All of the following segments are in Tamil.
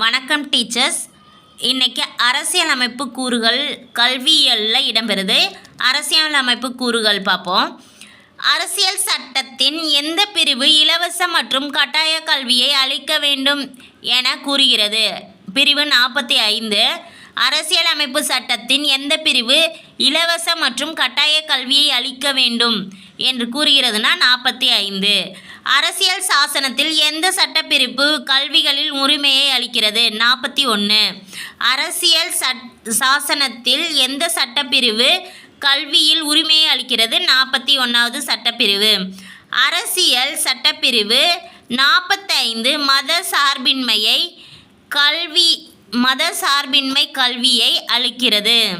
வணக்கம் டீச்சர்ஸ். இன்னைக்கு அரசியலமைப்பு கூறுகள் கல்வியலில் இடம்பெறுது. அரசியலமைப்பு கூறுகள் பார்ப்போம். அரசியல் சட்டத்தின் எந்த பிரிவு இலவச மற்றும் கட்டாய கல்வியை அளிக்க வேண்டும் என கூறுகிறது. பிரிவு நாற்பத்தி ஐந்து அரசியலமைப்பு சட்டத்தின் எந்த பிரிவு இலவச மற்றும் கட்டாய கல்வியை அளிக்க வேண்டும் என்று கூறுகிறதுனா நாற்பத்தி ஐந்து அரசியல் சாசனத்தில் எந்த சட்டப்பிரிப்பு கல்விகளில் உரிமையை அளிக்கிறது? நாற்பத்தி ஒன்று அரசியல் சட் சாசனத்தில் எந்த சட்டப்பிரிவு கல்வியில் உரிமையை அளிக்கிறது? நாற்பத்தி ஒன்றாவது சட்டப்பிரிவு. அரசியல் சட்டப்பிரிவு நாற்பத்தைந்து மத சார்பின்மையை கல்வி மத சார்பின்மை கல்வியை அளிக்கிறது.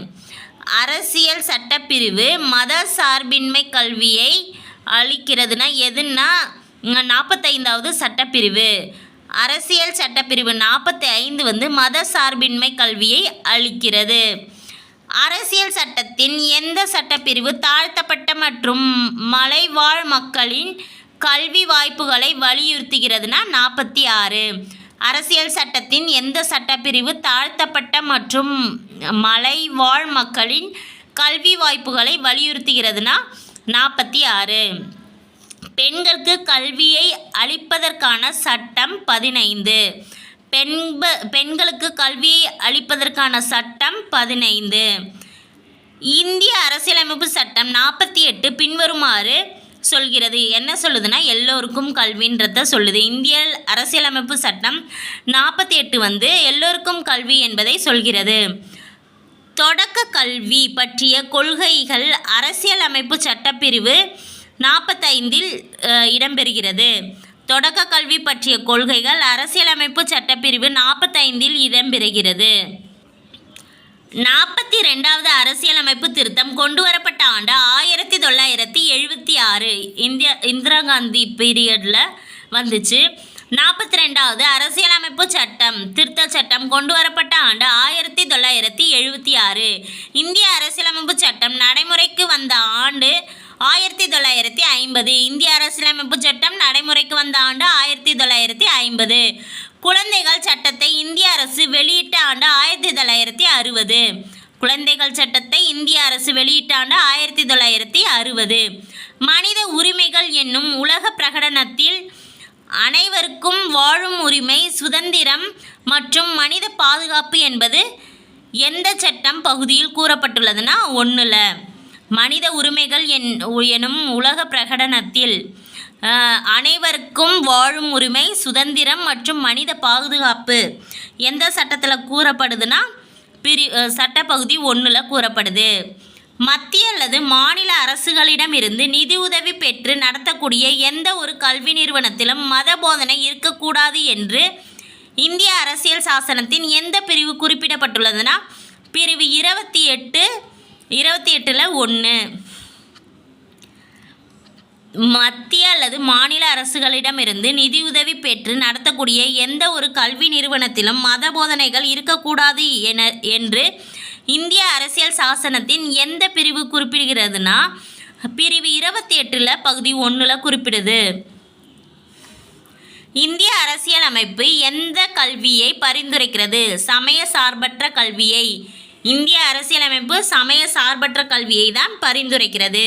அரசியல் சட்டப்பிரிவு மத சார்பின்மை கல்வியை அளிக்கிறதுனா எதுன்னா நாற்பத்தைந்தாவது சட்டப்பிரிவு. அரசியல் சட்டப்பிரிவு நாற்பத்தி ஐந்து வந்து மத சார்பின்மை கல்வியை அளிக்கிறது. அரசியல் சட்டத்தின் எந்த சட்டப்பிரிவு தாழ்த்தப்பட்ட மற்றும் மலைவாழ் மக்களின் கல்வி வாய்ப்புகளை வலியுறுத்துகிறதுனா நாற்பத்தி ஆறு அரசியல் சட்டத்தின் எந்த சட்டப்பிரிவு தாழ்த்தப்பட்ட மற்றும் மலைவாழ் மக்களின் கல்வி வாய்ப்புகளை வலியுறுத்துகிறதுனா நாற்பத்தி ஆறு பெண்களுக்கு கல்வியை அளிப்பதற்கான சட்டம் பதினைந்து. பெண்ப பெண்களுக்கு கல்வியை அளிப்பதற்கான சட்டம் பதினைந்து. இந்திய அரசியலமைப்பு சட்டம் நாற்பத்தி எட்டு பின்வருமாறு சொல்கிறது. என்ன சொல்லுதுன்னா எல்லோருக்கும் கல்வின்றத சொல்லுது. இந்திய அரசியலமைப்பு சட்டம் நாற்பத்தி எட்டு வந்து எல்லோருக்கும் கல்வி என்பதை சொல்கிறது. தொடக்க கல்வி பற்றிய கொள்கைகள் அரசியலமைப்பு சட்டப்பிரிவு நாற்பத்தைந்தில் இடம்பெறுகிறது. தொடக்க கல்வி பற்றிய கொள்கைகள் அரசியலமைப்பு சட்டப்பிரிவு நாற்பத்தைந்தில் இடம்பெறுகிறது. நாற்பத்தி ரெண்டாவது அரசியலமைப்பு திருத்தம் கொண்டு வரப்பட்ட ஆண்டு ஆயிரத்தி தொள்ளாயிரத்தி எழுபத்தி ஆறு இந்தியா இந்திரா காந்தி பீரியடில் வந்துச்சு. நாற்பத்தி ரெண்டாவது அரசியலமைப்பு சட்டம் திருத்த சட்டம் கொண்டு வரப்பட்ட ஆண்டு ஆயிரத்தி தொள்ளாயிரத்தி எழுபத்தி ஆறு இந்திய அரசியலமைப்பு சட்டம் நடைமுறைக்கு வந்த ஆண்டு ஆயிரத்தி தொள்ளாயிரத்தி ஐம்பது இந்திய அரசியலமைப்பு சட்டம் நடைமுறைக்கு வந்த ஆண்டு ஆயிரத்தி தொள்ளாயிரத்தி ஐம்பது. குழந்தைகள் சட்டத்தை இந்திய அரசு வெளியிட்ட ஆண்டு ஆயிரத்தி தொள்ளாயிரத்தி அறுபது. குழந்தைகள் சட்டத்தை இந்திய அரசு வெளியிட்ட ஆண்டு ஆயிரத்தி தொள்ளாயிரத்தி அறுபது. மனித உரிமைகள் என்னும் உலக பிரகடனத்தில் அனைவருக்கும் வாழும் உரிமை சுதந்திரம் மற்றும் மனித பாதுகாப்பு என்பது எந்த சட்டம் பகுதியில் கூறப்பட்டுள்ளதுன்னா ஒன்றில் மனித உரிமைகள் என் எனும் உலக பிரகடனத்தில் அனைவருக்கும் வாழும் உரிமை சுதந்திரம் மற்றும் மனித பாதுகாப்பு. எந்த சட்டத்தில் கூறப்படுதுன்னா பிரி சட்டப்பகுதி ஒன்றில் கூறப்படுது. மத்திய அல்லது மாநில அரசுகளிடமிருந்து நிதியுதவி பெற்று நடத்தக்கூடிய எந்த ஒரு கல்வி நிறுவனத்திலும் மத போதனை இருக்கக்கூடாது என்று இந்திய அரசியல் சாசனத்தின் எந்த பிரிவு குறிப்பிடப்பட்டுள்ளதுன்னா பிரிவு இருபத்தி எட்டு இருபத்தி எட்டில் ஒன்று மத்திய அல்லது மாநில அரசுகளிடமிருந்து நிதியுதவி பெற்று நடத்தக்கூடிய எந்த ஒரு கல்வி நிறுவனத்திலும் மத போதனைகள் இருக்கக்கூடாது என என்று இந்திய அரசியல் சாசனத்தின் எந்த பிரிவு குறிப்பிடுகிறதுனா பிரிவு இருபத்தி எட்டில் பகுதி ஒன்றில் குறிப்பிடுது. இந்திய அரசியல் அமைப்பு எந்த கல்வியை பரிந்துரைக்கிறது? சமய சார்பற்ற கல்வியை. இந்திய அரசியலமைப்பு சமய சார்பற்ற கல்வியை தான் பரிந்துரைக்கிறது.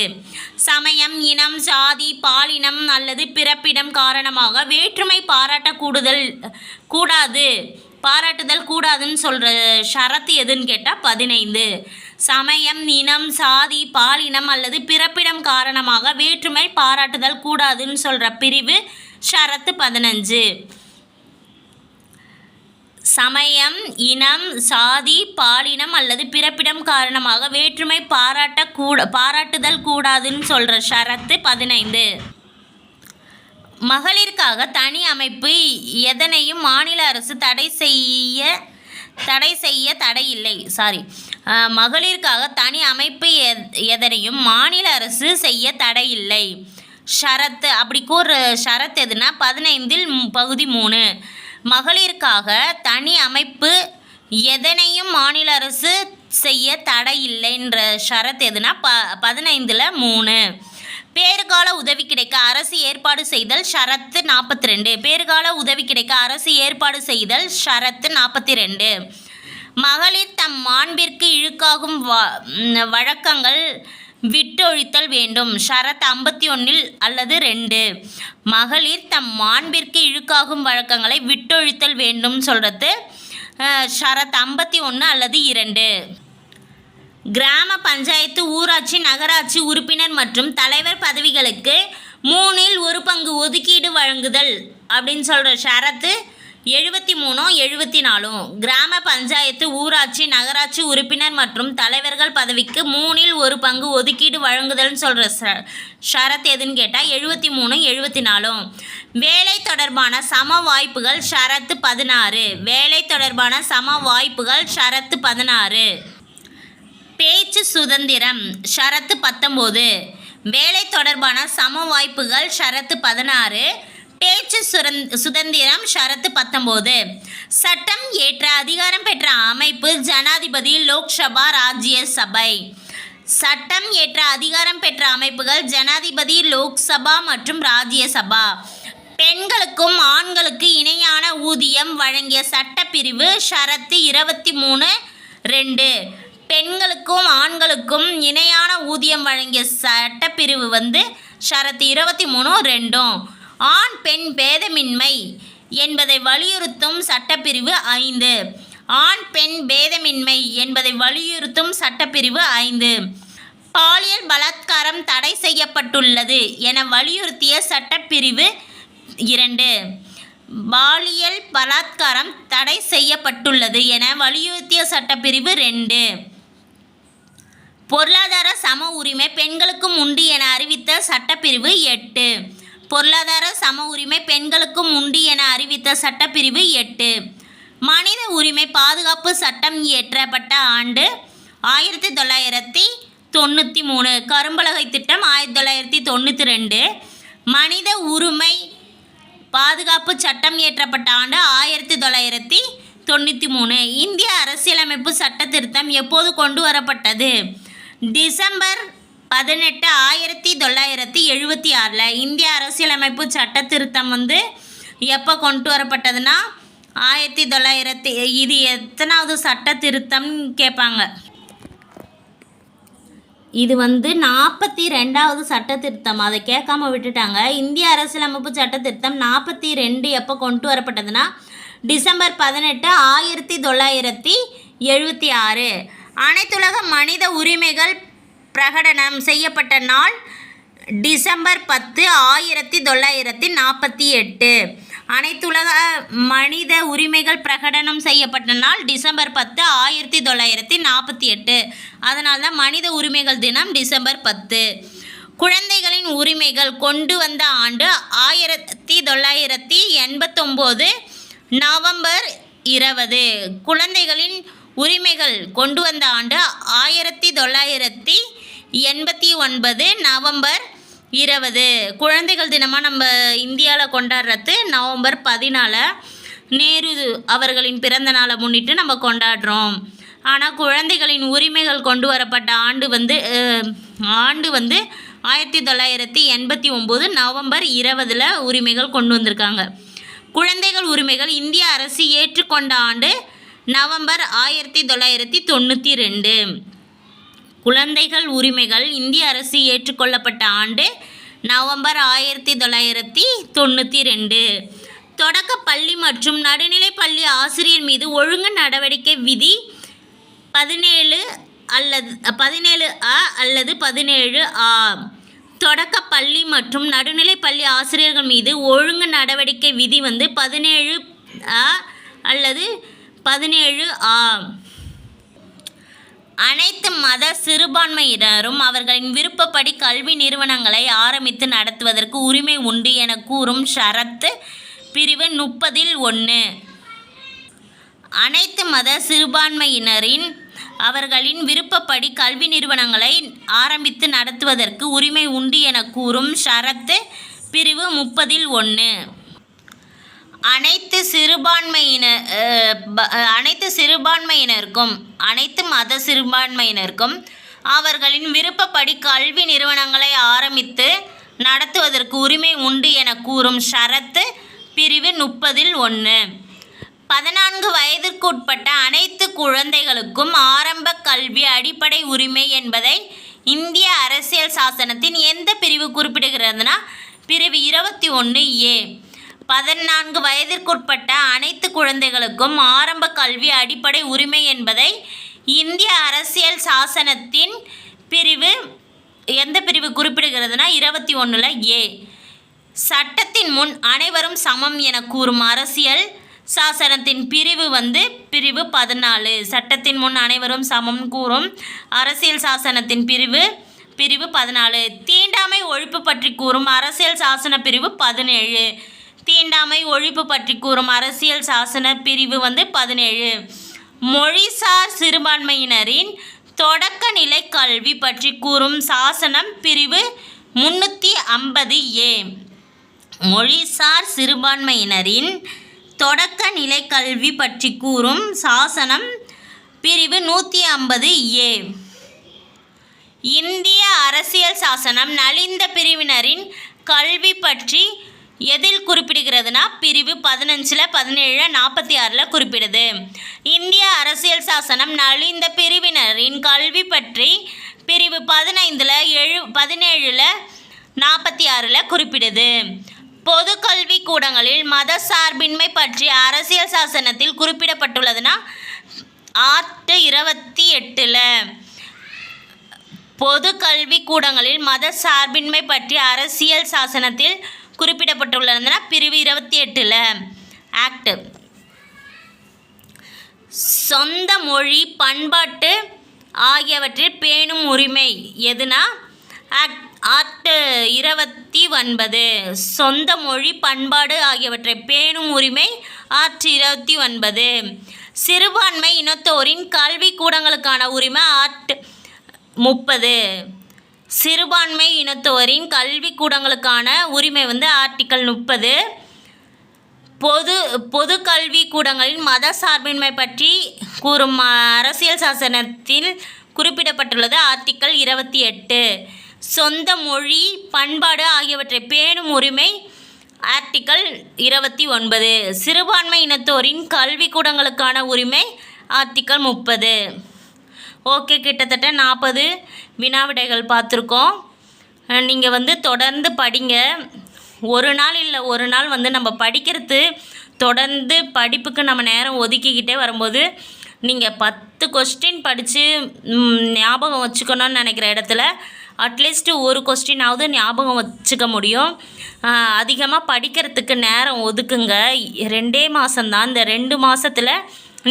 சமயம் இனம் சாதி பாலினம் அல்லது பிறப்பிடம் காரணமாக வேற்றுமை பாராட்ட கூடுதல் கூடாது பாராட்டுதல் கூடாதுன்னு சொல்கிற ஷரத்து எதுன்னு கேட்டால் பதினைந்து. சமயம் இனம் சாதி பாலினம் அல்லது பிறப்பிடம் காரணமாக வேற்றுமை பாராட்டுதல் கூடாதுன்னு சொல்கிற பிரிவு ஷரத்து பதினஞ்சு. சமயம் இனம் சாதி பாலினம் அல்லது பிறப்பிடம் காரணமாக வேற்றுமை பாராட்ட கூட பாராட்டுதல் கூடாதுன்னு சொல்கிற ஷரத்து பதினைந்து. மகளிருக்காக தனி அமைப்பு எதனையும் மாநில அரசு தடை செய்ய தடை செய்ய தடை இல்லை. சாரி மகளிருக்காக தனி அமைப்பு எதனையும் மாநில அரசு செய்ய தடை இல்லை. ஷரத்து அப்படி கூற ஷரத் எதுனா பதினைந்தில் பகுதி மூணு. மகளிருக்காக தனி அமைப்பு எதனையும் மாநில அரசு செய்ய தடை இல்லைன்ற ஷரத் எதுனா ப பதினைந்தில் மூணு. பேறுகால உதவி கிடைக்க அரசு ஏற்பாடு செய்தல் ஷரத்து நாற்பத்தி ரெண்டு பேறுகால உதவி கிடைக்க அரசு ஏற்பாடு செய்தல் ஷரத்து நாற்பத்தி ரெண்டு மகளிர் தம் மாண்பிற்கு இழுக்காகும் வ- வழக்கங்கள் விட்டொழித்தல் வேண்டும். ஷரத் ஐம்பத்தி ஒன்றில் அல்லது ரெண்டு. மகளிர் தம் மாண்பிற்கு இழுக்காகும் வழக்கங்களை விட்டொழித்தல் வேண்டும் சொல்கிறது ஷரத் ஐம்பத்தி ஒன்று அல்லது இரண்டு. கிராம பஞ்சாயத்து ஊராட்சி நகராட்சி உறுப்பினர் மற்றும் தலைவர் பதவிகளுக்கு மூணில் ஒரு பங்கு ஒதுக்கீடு வழங்குதல் அப்படின்னு சொல்கிற ஷரத்து எழுபத்தி மூணும் எழுபத்தி நாலும் கிராம பஞ்சாயத்து ஊராட்சி நகராட்சி உறுப்பினர் மற்றும் தலைவர்கள் பதவிக்கு மூணில் ஒரு பங்கு ஒதுக்கீடு வழங்குதல்னு சொல்கிற ச ஷரத் எதுன்னு கேட்டால் எழுபத்தி மூணு எழுபத்தி நாலும் வேலை தொடர்பான சம வாய்ப்புகள் ஷரத்து பதினாறு. வேலை தொடர்பான சம வாய்ப்புகள் ஷரத்து பதினாறு. பேச்சு சுதந்திரம் ஷரத்து பத்தொம்போது. வேலை தொடர்பான சம வாய்ப்புகள் ஷரத்து பதினாறு. பேச்சு சுரந் சுதந்திரம் ஷரத்து பத்தொம்போது. சட்டம் ஏற்ற அதிகாரம் பெற்ற அமைப்பு ஜனாதிபதி லோக்சபா ராஜ்யசபை சட்டம் ஏற்ற அதிகாரம் பெற்ற அமைப்புகள் ஜனாதிபதி லோக்சபா மற்றும் ராஜ்யசபா பெண்களுக்கும் ஆண்களுக்கு இணையான ஊதியம் வழங்கிய சட்டப்பிரிவு ஷரத்து இருபத்தி மூணு ரெண்டு. பெண்களுக்கும் ஆண்களுக்கும் இணையான ஊதியம் வழங்கிய சட்டப்பிரிவு வந்து ஷரத்து இருபத்தி மூணு ரெண்டும். ஆண் பெண் பேதமின்மை என்பதை வலியுறுத்தும் சட்டப்பிரிவு ஐந்து. ஆண் பெண் பேதமின்மை என்பதை வலியுறுத்தும் சட்டப்பிரிவு ஐந்து. பாலியல் பலாத்காரம் தடை செய்யப்பட்டுள்ளது என வலியுறுத்திய சட்டப்பிரிவு இரண்டு. பாலியல் பலாத்காரம் தடை செய்யப்பட்டுள்ளது என வலியுறுத்திய சட்டப்பிரிவு ரெண்டு. பொருளாதார சம உரிமை பெண்களுக்கும் உண்டு என அறிவித்த சட்டப்பிரிவு எட்டு. பொருளாதார சம உரிமை பெண்களுக்கும் உண்டு என அறிவித்த சட்டப்பிரிவு எட்டு. மனித உரிமை பாதுகாப்பு சட்டம் இயற்றப்பட்ட ஆண்டு ஆயிரத்தி தொள்ளாயிரத்தி தொண்ணூற்றி மூணு. கரும்பலகை திட்டம் ஆயிரத்தி தொள்ளாயிரத்தி தொண்ணூற்றி ரெண்டு. மனித உரிமை பாதுகாப்பு சட்டம் இயற்றப்பட்ட ஆண்டு ஆயிரத்தி தொள்ளாயிரத்தி தொண்ணூற்றி மூணு. இந்திய அரசியலமைப்பு சட்ட திருத்தம் எப்போது கொண்டு வரப்பட்டது? டிசம்பர் பதினெட்டு ஆயிரத்தி தொள்ளாயிரத்தி எழுபத்தி ஆறில் இந்திய அரசியலமைப்பு சட்ட திருத்தம் வந்து எப்போ கொண்டு வரப்பட்டதுன்னா ஆயிரத்தி தொள்ளாயிரத்தி இது எத்தனாவது சட்ட திருத்தம்னு கேட்பாங்க இது வந்து நாற்பத்தி ரெண்டாவது சட்ட திருத்தம். அதை கேட்காம விட்டுட்டாங்க. இந்திய அரசியலமைப்பு சட்ட திருத்தம் நாற்பத்தி ரெண்டு எப்போ கொண்டு வரப்பட்டதுன்னா டிசம்பர் பதினெட்டு ஆயிரத்தி தொள்ளாயிரத்தி எழுபத்தி ஆறு. அனைத்துலக மனித உரிமைகள் பிரகடனம் செய்யப்பட்ட நாள் டிசம்பர் பத்து ஆயிரத்தி தொள்ளாயிரத்தி நாற்பத்தி எட்டு. அனைத்துலக மனித உரிமைகள் பிரகடனம் செய்யப்பட்ட நாள் டிசம்பர் பத்து ஆயிரத்தி தொள்ளாயிரத்தி நாற்பத்தி எட்டு. அதனால தான் மனித உரிமைகள் தினம் டிசம்பர் பத்து. குழந்தைகளின் உரிமைகள் கொண்டு வந்த ஆண்டு ஆயிரத்தி தொள்ளாயிரத்தி எண்பத்தொம்போது நவம்பர் இருபது. குழந்தைகளின் உரிமைகள் கொண்டு வந்த ஆண்டு ஆயிரத்தி தொள்ளாயிரத்தி எண்பத்தி ஒன்பது நவம்பர் இருபது. குழந்தைகள் தினமாக நம்ம இந்தியாவில் கொண்டாடுறது நவம்பர் பதினால. நேரு அவர்களின் பிறந்த நாளை முன்னிட்டு நம்ம கொண்டாடுறோம். ஆனால் குழந்தைகளின் உரிமைகள் கொண்டு வரப்பட்ட ஆண்டு வந்து ஆண்டு வந்து ஆயிரத்தி தொள்ளாயிரத்தி எண்பத்தி ஒம்பது நவம்பர் இருபதில் உரிமைகள் கொண்டு வந்திருக்காங்க. குழந்தைகள் உரிமைகள் இந்திய அரசு ஏற்றுக்கொண்ட ஆண்டு நவம்பர் ஆயிரத்தி தொள்ளாயிரத்தி தொண்ணூற்றி ரெண்டு. குழந்தைகள் உரிமைகள் இந்திய அரசு ஏற்றுக்கொள்ளப்பட்ட ஆண்டு நவம்பர் ஆயிரத்தி தொள்ளாயிரத்தி தொண்ணூற்றி ரெண்டு. தொடக்க பள்ளி மற்றும் நடுநிலை பள்ளி ஆசிரியர் மீது ஒழுங்கு நடவடிக்கை விதி பதினேழு அல்லது பதினேழு அ அல்லது பதினேழு ஆ. தொடக்க பள்ளி மற்றும் நடுநிலை பள்ளி ஆசிரியர்கள் மீது ஒழுங்கு நடவடிக்கை விதி வந்து பதினேழு அ அல்லது பதினேழு ஆ. அனைத்து மத சிறுபான்மையினரும் அவர்களின் விருப்பப்படி கல்வி நிறுவனங்களை ஆரம்பித்து நடத்துவதற்கு உரிமை உண்டு என கூறும் ஷரத்து பிரிவு முப்பதில் ஒன்று. அனைத்து மத சிறுபான்மையினரின் அவர்களின் விருப்பப்படி கல்வி நிறுவனங்களை ஆரம்பித்து நடத்துவதற்கு உரிமை உண்டு என கூறும் ஷரத்து பிரிவு முப்பதில் ஒன்று. அனைத்து சிறுபான்மையின அனைத்து சிறுபான்மையினருக்கும் அனைத்து மத சிறுபான்மையினருக்கும் அவர்களின் விருப்பப்படி கல்வி நிறுவனங்களை ஆரம்பித்து நடத்துவதற்கு உரிமை உண்டு என கூறும் ஷரத்து பிரிவு முப்பதில் ஒன்று பதினான்கு வயதிற்குட்பட்ட அனைத்து குழந்தைகளுக்கும் ஆரம்ப கல்வி அடிப்படை உரிமை என்பதை இந்திய அரசியல் சாசனத்தின் எந்த பிரிவு குறிப்பிடுகிறதுனா பிரிவு இருபத்தி ஒன்று ஏ. பதினான்கு வயதிற்குட்பட்ட அனைத்து குழந்தைகளுக்கும் ஆரம்ப கல்வி அடிப்படை உரிமை என்பதை இந்திய அரசியல் சாசனத்தின் பிரிவு எந்த பிரிவு குறிப்பிடுகிறதுனா இருபத்தி ஒன்றில் ஏ. சட்டத்தின் முன் அனைவரும் சமம் என கூறும் அரசியல் சாசனத்தின் பிரிவு வந்து பிரிவு பதினாலு. சட்டத்தின் முன் அனைவரும் சமம் கூறும் அரசியல் சாசனத்தின் பிரிவு பிரிவு பதினாலு. தீண்டாமை ஒழிப்பு பற்றி கூறும் அரசியல் சாசன பிரிவு பதினேழு. தீண்டாமை ஒழிப்பு பற்றி கூறும் அரசியல் சாசன பிரிவு வந்து பதினேழு. மொழிசார் சிறுபான்மையினரின் தொடக்க நிலை கல்வி பற்றி கூறும் சாசனம் பிரிவு முன்னூற்றி ஐம்பது ஏ. மொழிசார் சிறுபான்மையினரின் தொடக்க நிலை கல்வி பற்றி கூறும் சாசனம் பிரிவு நூற்றி ஐம்பது ஏ. இந்திய அரசியல் சாசனம் நலிந்த பிரிவினரின் கல்வி பற்றி எதில் குறிப்பிடுகிறதுனா பிரிவு பதினஞ்சில் பதினேழு நாற்பத்தி ஆறில் குறிப்பிடுது. இந்திய அரசியல் சாசனம் நலிந்த பிரிவினரின் கல்வி பற்றி பிரிவு பதினைந்தில் எழு பதினேழில் நாற்பத்தி ஆறில் குறிப்பிடுது. பொது கல்வி கூடங்களில் மத சார்பின்மை பற்றி அரசியல் சாசனத்தில் குறிப்பிடப்பட்டுள்ளதுன்னா ஆர்ட் இருபத்தி எட்டில் பொது கல்வி கூடங்களில் மத சார்பின்மை பற்றி அரசியல் சாசனத்தில் குறிப்பிடப்பட்டுள்ளதுன்னா பிரிவு இருபத்தி எட்டில். ஆக்ட் சொந்த மொழி பண்பாட்டு ஆகியவற்றில் பேணும் உரிமை எதுனா? ஆக்ட் ஆக்ட் இருபத்தி ஒன்பது. சொந்த மொழி பண்பாடு ஆகியவற்றை பேணும் உரிமை ஆற்று இருபத்தி ஒன்பது. சிறுபான்மை இனத்தோரின் கல்வி கூடங்களுக்கான உரிமை ஆட் முப்பது. சிறுபான்மை இனத்தோரின் கல்வி கூடங்களுக்கான உரிமை வந்து ஆர்டிக்கல் முப்பது. பொது பொது கல்வி கூடங்களின் மத சார்பின்மை பற்றி கூறும் அரசியல் சாசனத்தில் குறிப்பிடப்பட்டுள்ளது ஆர்டிக்கல் இருபத்தி எட்டு. சொந்த மொழி பண்பாடு ஆகியவற்றை பேணும் உரிமை ஆர்டிக்கல் இருபத்தி ஒன்பது. சிறுபான்மை இனத்தோரின் கல்வி கூடங்களுக்கான உரிமை ஆர்டிக்கல் முப்பது. ஓகே கிட்டத்தட்ட நாற்பது வினாவிடைகள் பார்த்துருக்கோம். நீங்கள் வந்து தொடர்ந்து படிங்க. ஒரு நாள் இல்லை ஒரு நாள் வந்து நம்ம படிக்கிறது தொடர்ந்து படிப்புக்கு நம்ம நேரம் ஒதுக்கிக்கிட்டே வரும்போது நீங்கள் பத்து கொஸ்டின் படித்து ஞாபகம் வச்சுக்கணும்னு நினைக்கிற இடத்துல அட்லீஸ்ட் ஒரு கொஸ்டினாவது ஞாபகம் வச்சுக்க முடியும். அதிகமாக படிக்கிறதுக்கு நேரம் ஒதுக்குங்க. ரெண்டே மாதம்தான் இந்த ரெண்டு மாதத்தில்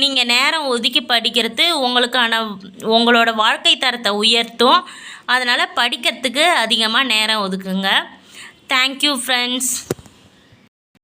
நீங்கள் நேரம் ஒதுக்கி படிக்கிறது உங்களுக்கான உங்களோட வாழ்க்கை தரத்தை உயர்த்தும். அதனால் படிக்கிறதுக்கு அதிகமாக நேரம் ஒதுக்குங்க. Thank you friends